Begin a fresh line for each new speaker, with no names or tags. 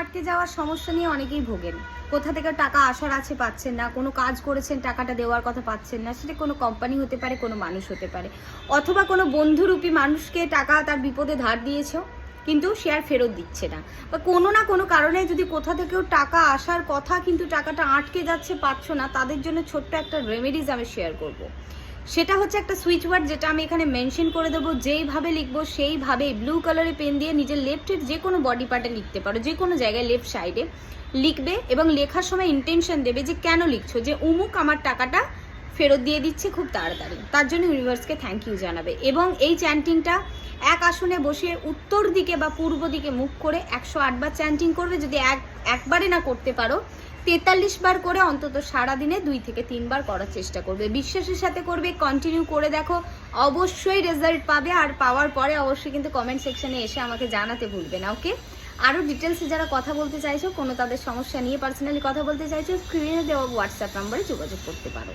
আটকে যাওয়ার সমস্যা নিয়ে অনেকেই ভোগেন। কোথা থেকে টাকা আসার আছে পাচ্ছেন না, কোনো কাজ করেছেন, টাকাটা দেওয়ার কথা পাচ্ছেন না, সেটা কোনো কোম্পানি হতে পারে, কোনো মানুষ হতে পারে। অথবা কোনো বন্ধুরূপী মানুষকে টাকা তার বিপদে ধার দিয়েছ কিন্তু সে আর ফেরত দিচ্ছে না। বা কোনো না কোনো কারণে যদি কোথা থেকেও টাকা আসার কথা কিন্তু টাকাটা আটকে যাচ্ছে, পাচ্ছ না, তাদের জন্য ছোট্ট একটা রেমেডিজ আমি শেয়ার করব। সেটা হচ্ছে একটা সুইচ ওয়ার্ড যেটা আমি এখানে মেনশন করে দেবো। যেইভাবে লিখব সেইভাবে ব্লু কালারের পেন দিয়ে নিজের লেফটের যে কোনো বডি পার্টে লিখতে পারো যে কোনো জায়গায় লেফট সাইডে লিখবে এবং লেখার সময় ইন্টেনশন দেবে যে কেন লিখছো, যে উমুক আমার টাকাটা ফেরত দিয়ে দিচ্ছে খুব তাড়াতাড়ি। তার জন্য ইউনিভার্সকে থ্যাংক ইউ জানাবে। এবং এই চ্যান্টিংটা এক আসনে বসে উত্তর দিকে বা পূর্ব দিকে মুখ করে একশো আটবার চ্যান্টিং করবে। যদি এক, একবারে না করতে পারো তেতাল্লিশ বার করে অন্তত সারাদিনে দুই থেকে তিনবার করার চেষ্টা করবে। বিশ্বাসের সাথে করবে কন্টিনিউ করে দেখো। অবশ্যই রেজাল্ট পাবে আর পাওয়ার পরে অবশ্যই কিন্তু কমেন্ট সেকশনে এসে আমাকে জানাতে ভুলবে না ওকে আরও ডিটেলসে যারা কথা বলতে চাইছো, কোনো তাদের সমস্যা নিয়ে পার্সোনালি কথা বলতে চাইছো স্ক্রিনে দেওয়া হোয়াটসঅ্যাপ নাম্বারে যোগাযোগ করতে পারো।